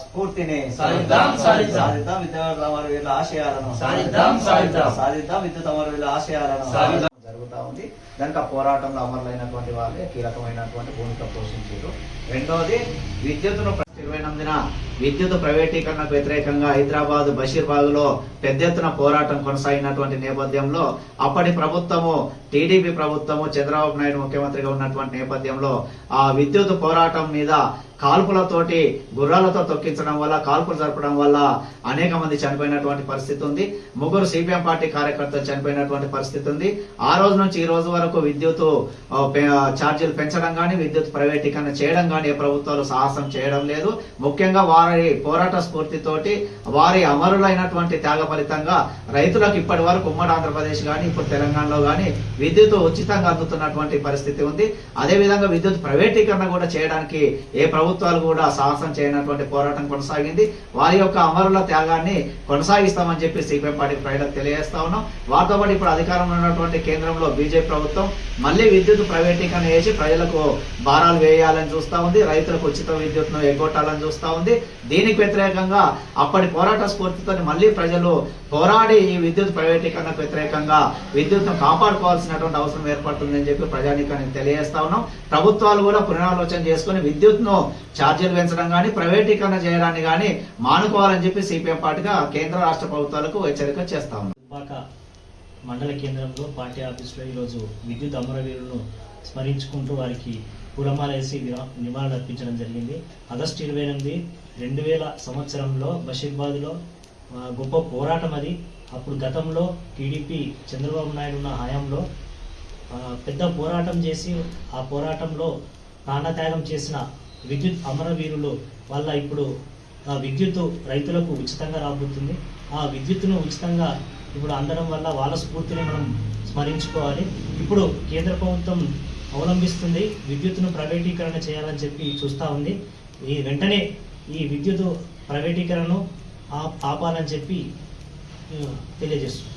స్ఫూర్తిని సాధిద్దాం సాధిద్దాం విద్యార్థుల వారి వీళ్ళ ఆశయాలను సాధిద్దాం సాధిద్దాం. సాధిద్దాం. విద్యుత్ వారి వీళ్ళ ఆశయాలను సాధిద్దాం. జరుగుతూ ఉంది. దానికి ఆ పోరాటంలో అమరులైనటువంటి వాళ్ళే కీలకమైనటువంటి భూమిక పోషించారు. రెండోది విద్యుత్ను ఇరవై ఎనిమిదిన విద్యుత్ ప్రైవేటీకరణకు వ్యతిరేకంగా హైదరాబాద్ బషీర్బాగ్లో పెద్ద ఎత్తున పోరాటం కొనసాగినటువంటి నేపథ్యంలో అప్పటి ప్రభుత్వము టీడీపీ ప్రభుత్వము చంద్రబాబు నాయుడు ముఖ్యమంత్రిగా ఉన్నటువంటి నేపథ్యంలో ఆ విద్యుత్ పోరాటం మీద కాల్పులతోటి గుర్రాలతో తొక్కించడం వల్ల కాల్పులు జరపడం వల్ల అనేక మంది చనిపోయినటువంటి పరిస్థితి ఉంది. ముగ్గురు సిపిఎం పార్టీ కార్యకర్తలు చనిపోయినటువంటి పరిస్థితి ఉంది. ఆ రోజు నుంచి ఈ రోజు వరకు విద్యుత్ ఛార్జీలు పెంచడం కానీ విద్యుత్ ప్రైవేటీకరణ చేయడం కానీ ఏ ప్రభుత్వాలు సాహసం చేయడం లేదు. ముఖ్యంగా వారి పోరాట స్ఫూర్తితోటి వారి అమరులైనటువంటి త్యాగ ఫలితంగా రైతులకు ఇప్పటి వరకు ఉమ్మడి ఆంధ్రప్రదేశ్ కానీ ఇప్పుడు తెలంగాణలో కానీ విద్యుత్ ఉచితంగా అందుతున్నటువంటి పరిస్థితి ఉంది. అదే విధంగా విద్యుత్ ప్రైవేటీకరణ కూడా చేయడానికి ఏ ప్రభుత్వాలు కూడా సాహసం చేయనటువంటి పోరాటం కొనసాగింది. వారి యొక్క అమరుల త్యాగాన్ని కొనసాగిస్తామని చెప్పి సిపిఎం పార్టీ ప్రజలకు తెలియజేస్తా ఉన్నాం. వారితో పాటు ఇప్పుడు అధికారంలో ఉన్నటువంటి కేంద్రంలో బీజేపీ ప్రభుత్వం మళ్ళీ విద్యుత్ ప్రైవేటీకరణ చేసి ప్రజలకు భారాలు వేయాలని చూస్తా ఉంది. రైతులకు ఉచిత విద్యుత్ను పోరాటాలను చూస్తూ ఉంది. దీనికి వ్యతిరేకంగా అప్పటి పోరాట స్ఫూర్తితో మళ్ళీ ప్రజలు పోరాడి ఈ విద్యుత్ ప్రైవేటీకరణకు వ్యతిరేకంగా విద్యుత్ను కాపాడుకోవాల్సినటువంటి అవసరం ఏర్పడుతుందని చెప్పి ప్రజానీకానికి తెలియజేస్తా ఉన్నాం. ప్రభుత్వాలు కూడా పునరాలోచన చేసుకుని విద్యుత్ను ఛార్జీలు పెంచడం కానీ ప్రైవేటీకరణ చేయడాన్ని కానీ మానుకోవాలని చెప్పి సిపిఎం పార్టీగా కేంద్ర రాష్ట్ర ప్రభుత్వాలకు హెచ్చరిక చేస్తా ఉన్నాం. మండల కేంద్రంలో పార్టీ ఆఫీసులో ఈరోజు విద్యుత్ అమరవీరులను స్మరించుకుంటూ వారికి పూలమాల వేసి నివాళులు అర్పించడం జరిగింది. ఆగస్టు ఇరవై ఎనిమిది రెండు వేల సంవత్సరంలో బషీర్బాద్లో గొప్ప పోరాటం అది. అప్పుడు గతంలో టీడీపీ చంద్రబాబు నాయుడు ఉన్న హయాంలో పెద్ద పోరాటం చేసి ఆ పోరాటంలో ప్రాణత్యాగం చేసిన విద్యుత్ అమరవీరులు వల్ల ఇప్పుడు ఆ విద్యుత్ రైతులకు ఉచితంగా రాబోతుంది. ఆ విద్యుత్తును ఉచితంగా ఇప్పుడు అందడం వల్ల వాళ్ళ స్ఫూర్తిని మనం స్మరించుకోవాలి. ఇప్పుడు కేంద్ర ప్రభుత్వం అవలంబిస్తుంది. విద్యుత్తును ప్రైవేటీకరణ చేయాలని చెప్పి చూస్తూ ఉంది. ఈ వెంటనే ఈ విద్యుత్ ప్రైవేటీకరణను ఆపాలని చెప్పి తెలియజేస్తుంది.